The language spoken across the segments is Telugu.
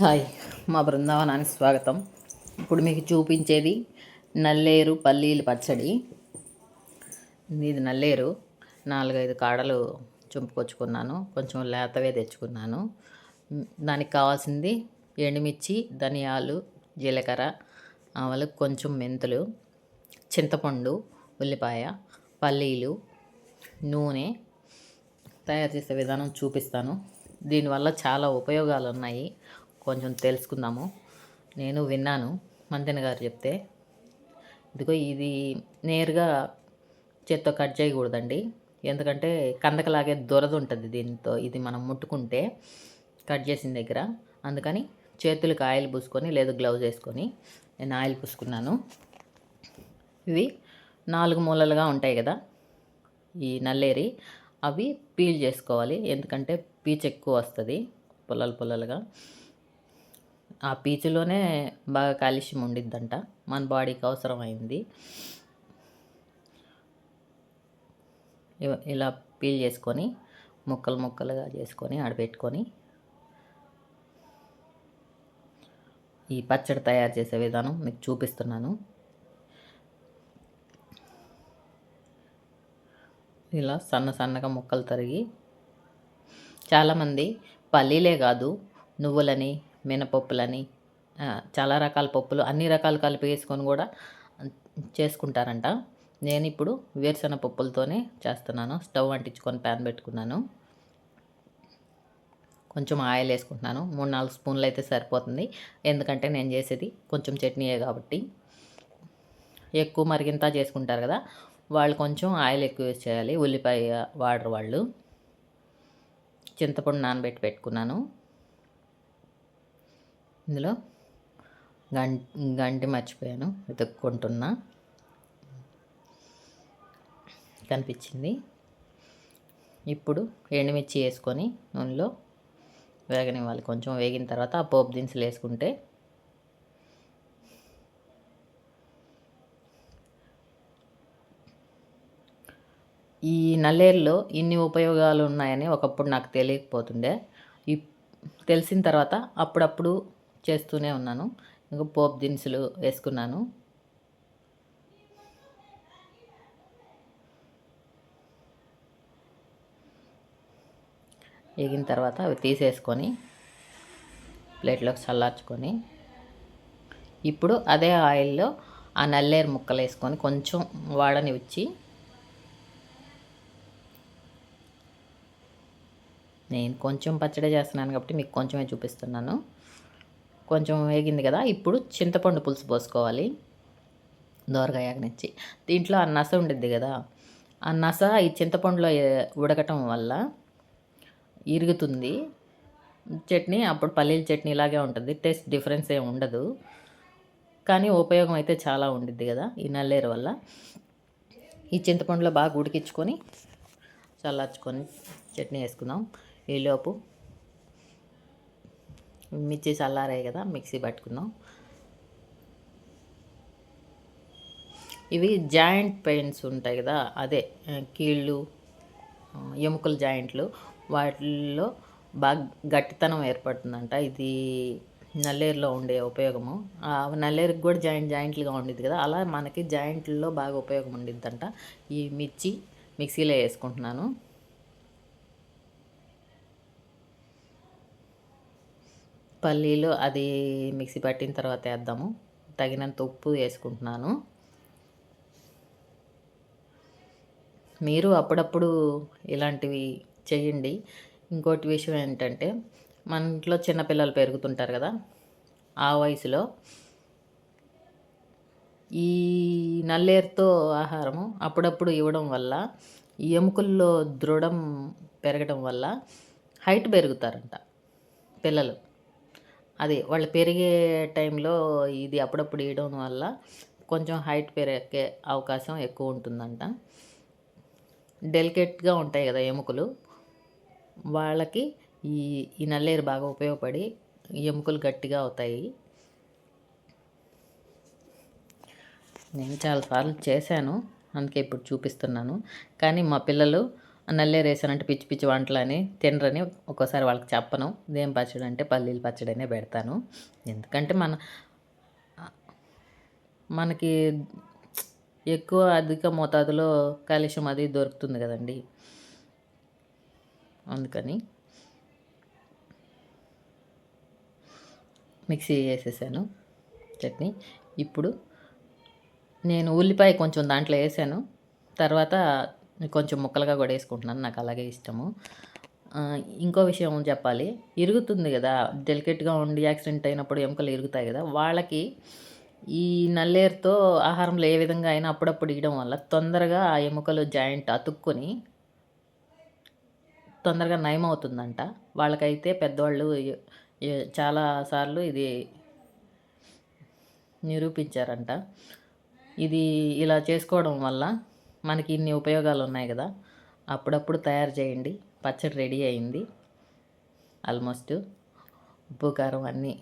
హాయ్ మా బృందావనానికి స్వాగతం. ఇప్పుడు మీకు చూపించేది నల్లేరు పల్లీలు పచ్చడి. ఇది నల్లేరు. నాలుగైదు కాడలు చుంపుకొచ్చుకున్నాను. కొంచెం లేతవే తెచ్చుకున్నాను. దానికి కావాల్సింది ఎండుమిర్చి ధనియాలు జీలకర్ర ఆవలు కొంచెం మెంతులు చింతపండు ఉల్లిపాయ పల్లీలు నూనె తయారు చేసే విధానం చూపిస్తాను. దీనివల్ల చాలా ఉపయోగాలు ఉన్నాయి కొంచెం తెలుసుకుందాము. నేను విన్నాను మంతెన గారు చెప్తే. ఇదిగో ఇది నేరుగా చేత్తో కట్ చేయకూడదండి. ఎందుకంటే కందకలాగే దురద ఉంటుంది దీంతో ఇది మనం ముట్టుకుంటే కట్ చేసిన దగ్గర. అందుకని చేతులకు ఆయిల్ పూసుకొని లేదా గ్లౌజ్ వేసుకొని నేను ఆయిల్ పూసుకున్నాను. ఇవి నాలుగు మూలలుగా ఉంటాయి కదా ఈ నల్లేరి. అవి పీల్ చేసుకోవాలి ఎందుకంటే పీచ్ ఎక్కువ వస్తుంది పొలలు పొలాలుగా. ఆ పీచులోనే బాగా కాల్షియం ఉండిద్దంట. మన బాడీకి అవసరమైంది. ఇలా పీల్ చేసుకొని ముక్కలు ముక్కలుగా చేసుకొని ఆడపెట్టుకొని ఈ పచ్చడి తయారు చేసే విధానం మీకు చూపిస్తున్నాను. ఇలా సన్న సన్నగా ముక్కలు తరిగి చాలామంది పల్లీలే కాదు నువ్వులని మినపప్పులని చాలా రకాల పప్పులు అన్ని రకాలు కలిపి వేసుకొని కూడా చేసుకుంటారంట. నేను ఇప్పుడు వేరుశెనగ పప్పులతోనే చేస్తున్నాను. స్టవ్ అంటించుకొని ప్యాన్ పెట్టుకున్నాను. కొంచెం ఆయిల్ వేసుకుంటున్నాను. మూడు నాలుగు స్పూన్లు అయితే సరిపోతుంది. ఎందుకంటే నేను చేసేది కొంచెం చట్నీయే కాబట్టి. ఎక్కువ మరిగింత చేసుకుంటారు కదా వాళ్ళు కొంచెం ఆయిల్ ఎక్కువ యూజ్ చేయాలి. ఉల్లిపాయ వాడరు వాళ్ళు. చింతపండు నానబెట్టి పెట్టుకున్నాను. ఇందులో గం గంటి మర్చిపోయాను వెతుక్కుంటున్నా. కనిపించింది. ఇప్పుడు ఎండుమిర్చి వేసుకొని నూనెలో వేగనివ్వాలి. కొంచెం వేగిన తర్వాత ఆ పోపు దినుసులు వేసుకుంటే ఈ నల్లేరులో ఇన్ని ఉపయోగాలు ఉన్నాయని ఒకప్పుడు నాకు తెలియకపోతుండే. ఈ తెలిసిన తర్వాత అప్పుడప్పుడు చేస్తూనే ఉన్నాను. ఇంకా పోపు దినుసులు వేసుకున్నాను. వేగిన తర్వాత అవి తీసేసుకొని ప్లేట్లోకి చల్లార్చుకొని ఇప్పుడు అదే ఆయిల్లో ఆ నల్లేరు ముక్కలు వేసుకొని కొంచెం వాడనిచ్చి నేను కొంచెం పచ్చడి చేస్తున్నాను కాబట్టి మీకు కొంచెమే చూపిస్తున్నాను. కొంచెం వేగింది కదా ఇప్పుడు చింతపండు పులుసు పోసుకోవాలి. దోరగా యాగనిచ్చి దీంట్లో ఆ నస ఉండిద్ది కదా ఆ నస ఈ చింతపండులో ఉడకటం వల్ల ఇరుగుతుంది. చట్నీ అప్పుడు పల్లీల చట్నీ ఇలాగే ఉంటుంది టేస్ట్ డిఫరెన్స్ ఏమి ఉండదు. కానీ ఉపయోగం అయితే చాలా ఉండిద్ది కదా ఈ నల్లేరు వల్ల. ఈ చింతపండులో బాగా ఉడికించుకొని చల్లార్చుకొని చట్నీ వేసుకుందాం. ఈలోపు మిర్చి చల్లారాయి కదా మిక్సీ పట్టుకుందాం. ఇవి జాయింట్ పెయిన్స్ ఉంటాయి కదా అదే కీళ్ళు ఎముకల జాయింట్లు వాటిల్లో బాగా గట్టితనం ఏర్పడుతుందంట. ఇది నల్లేరులో ఉండే ఉపయోగము. నల్లేరుకి కూడా జాయింట్ జాయింట్లుగా ఉండిద్ది కదా అలా మనకి జాయింట్లలో బాగా ఉపయోగం ఉండిద్దంట. ఈ మిర్చి మిక్సీలో వేసుకుంటున్నాను. పల్లీలు అది మిక్సీ పట్టిన తర్వాత వేద్దాము. తగినంత ఉప్పు వేసుకుంటున్నాను. మీరు అప్పుడప్పుడు ఇలాంటివి చేయండి. ఇంకోటి విషయం ఏంటంటే మన ఇంట్లో చిన్నపిల్లలు పెరుగుతుంటారు కదా ఆ వయసులో ఈ నల్లేరుతో ఆహారము అప్పుడప్పుడు ఇవ్వడం వల్ల ఈ ఎముకల్లో దృఢం పెరగడం వల్ల హైట్ పెరుగుతారంట పిల్లలు. అది వాళ్ళు పెరిగే టైంలో ఇది అప్పుడప్పుడు ఇవ్వడం వల్ల కొంచెం హైట్ పెరిగే అవకాశం ఎక్కువ ఉంటుందంట. డెలికేట్గా ఉంటాయి కదా ఎముకలు. వాళ్ళకి ఈ ఈ నల్లేరు బాగా ఉపయోగపడి ఎముకలు గట్టిగా అవుతాయి. నేను చాలాసార్లు చేశాను. అందుకే ఇప్పుడు చూపిస్తున్నాను. కానీ మా పిల్లలు నల్లేరు వేసానంటే పిచ్చి పిచ్చి వంటలు అని తినరని ఒక్కోసారి వాళ్ళకి చెప్పను. దేం పచ్చడి అంటే పల్లీలు పచ్చడినే పెడతాను. ఎందుకంటే మన మనకి ఎక్కువ అధిక మోతాదులో కాలుష్యం అది దొరుకుతుంది కదండి. అందుకని మిక్సీ వేసేసాను చట్నీ. ఇప్పుడు నేను ఉల్లిపాయ కొంచెం దాంట్లో వేసాను. తర్వాత కొంచెం ముక్కలుగా కూడా వేసుకుంటున్నాను నాకు అలాగే ఇష్టము. ఇంకో విషయం చెప్పాలి. ఇరుగుతుంది కదా డెలికేట్గా ఉండి యాక్సిడెంట్ అయినప్పుడు ఎముకలు ఇరుగుతాయి కదా వాళ్ళకి ఈ నల్లేరుతో ఆహారంలో ఏ విధంగా అయినా అప్పుడప్పుడు ఇవ్వడం వల్ల తొందరగా ఆ ఎముకలు జాయింట్ అతుక్కొని తొందరగా నయం అవుతుందంట వాళ్ళకైతే పెద్దవాళ్ళు చాలాసార్లు చాలా సార్లు ఇది నిరూపించారంట. ఇది ఇలా చేసుకోవడం వల్ల మనకి ఇన్ని ఉపయోగాలు ఉన్నాయి కదా అప్పుడప్పుడు తయారు చేయండి. పచ్చడి రెడీ అయింది. ఆల్మోస్ట్ ఉప్పు కారం అన్నీ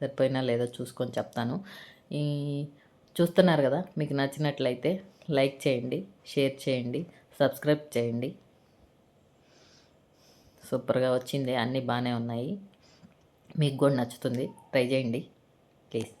సరిపోయినా లేదో చూసుకొని చెప్తాను. ఈ చూస్తున్నారు కదా మీకు నచ్చినట్లయితే లైక్ చేయండి షేర్ చేయండి సబ్స్క్రైబ్ చేయండి. సూపర్గా వచ్చింది అన్నీ బాగానే ఉన్నాయి. మీకు కూడా నచ్చుతుంది ట్రై చేయండి ప్లీజ్.